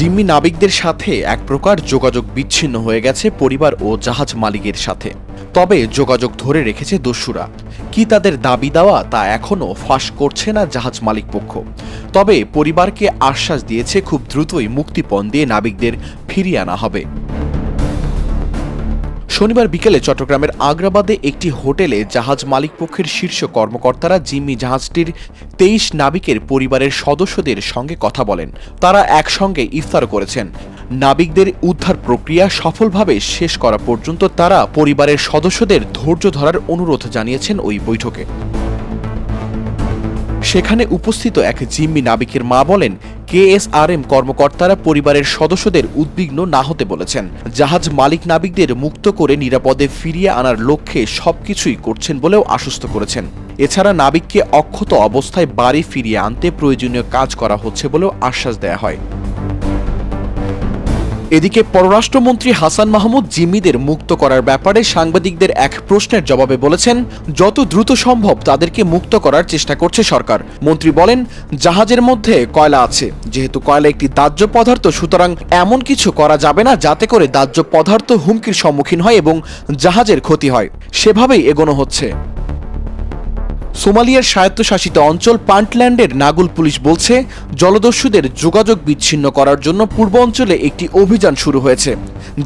জিম্মি নাবিকদের সাথে এক প্রকার যোগাযোগ বিচ্ছিন্ন হয়ে গেছে পরিবার ও জাহাজ মালিকের সাথে। তবে যোগাযোগ ধরে রেখেছে দস্যুরা। কি তাদের দাবি দেওয়া তা এখনও ফাঁস করছে না জাহাজ মালিক পক্ষ। তবে পরিবারকে আশ্বাস দিয়েছে খুব দ্রুতই মুক্তিপণ দিয়ে নাবিকদের ফিরিয়ে আনা হবে। শনিবার বিকেলে চট্টগ্রামের আগ্রাবাদে একটি হোটেলে জাহাজ মালিক পক্ষের শীর্ষ কর্মকর্তারা জিম্মি জাহাজটির তেইশ নাবিকের পরিবারের সদস্যদের সঙ্গে কথা বলেন। তারা একসঙ্গে ইফতার করেছেন। নাবিকদের উদ্ধার প্রক্রিয়া সফলভাবে শেষ করা পর্যন্ত তারা পরিবারের সদস্যদের ধৈর্য ধরার অনুরোধ জানিয়েছেন ওই বৈঠকে। সেখানে উপস্থিত এক জিম্মি নাবিকের মা বলেন কেএসআরএম কর্মকর্তারা পরিবারের সদস্যদের উদ্বিগ্ন না হতে বলেছেন। জাহাজ মালিক নাবিকদের মুক্ত করে নিরাপদে ফিরিয়ে আনার লক্ষ্যে সবকিছুই করছেন বলেও আশ্বস্ত করেছেন। এছাড়া নাবিককে অক্ষত অবস্থায় বাড়ি ফিরিয়ে আনতে প্রয়োজনীয় কাজ করা হচ্ছে বলেও আশ্বাস দেয়া হয়। এদিকে পররাষ্ট্রমন্ত্রী হাসান মাহমুদ জিম্মিদের মুক্ত করার ব্যাপারে সাংবাদিকদের এক প্রশ্নের জবাবে বলেছেন, যত দ্রুত সম্ভব তাদেরকে মুক্ত করার চেষ্টা করছে সরকার। মন্ত্রী বলেন, জাহাজের মধ্যে কয়লা আছে। যেহেতু কয়লা একটি দাহ্য পদার্থ, সুতরাং এমন কিছু করা যাবে না যাতে করে দাহ্য পদার্থ হুমকির সম্মুখীন হয় এবং জাহাজের ক্ষতি হয়। সেভাবেই এগোনো হচ্ছে। সোমালিয়ার স্বায়ত্তশাসিত অঞ্চল পান্টল্যান্ডের নাগুল পুলিশ বলছে, জলদস্যুদের যোগাযোগ বিচ্ছিন্ন করার জন্য পূর্ব অঞ্চলে একটি অভিযান শুরু হয়েছে,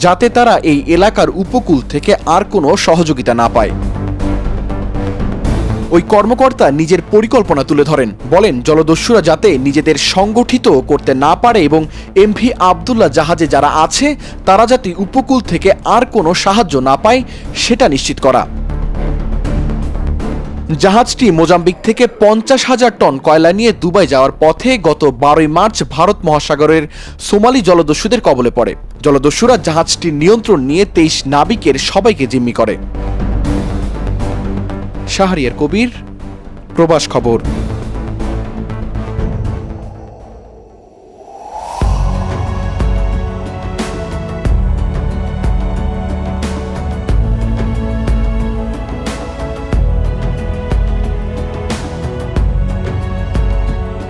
যাতে তারা এই এলাকার উপকূল থেকে আর কোনো সহযোগিতা না পায়। ওই কর্মকর্তা নিজের পরিকল্পনা তুলে ধরেন, বলেন জলদস্যুরা যাতে নিজেদের সংগঠিত করতে না পারে এবং এমভি আবদুল্লাহ জাহাজে যারা আছে, তারা যাতে উপকূল থেকে আর কোনো সাহায্য না পায়, সেটা নিশ্চিত করা। জাহাজটি মোজাম্বিক থেকে পঞ্চাশ হাজার টন কয়লা নিয়ে দুবাই যাওয়ার পথে গত বারোই মার্চ ভারত মহাসাগরের সোমালি জলদস্যুদের কবলে পড়ে। জলদস্যুরা জাহাজটির নিয়ন্ত্রণ নিয়ে তেইশ নাবিকের সবাইকে জিম্মি করে। শাহরিয়ার কবির, প্রবাস খবর।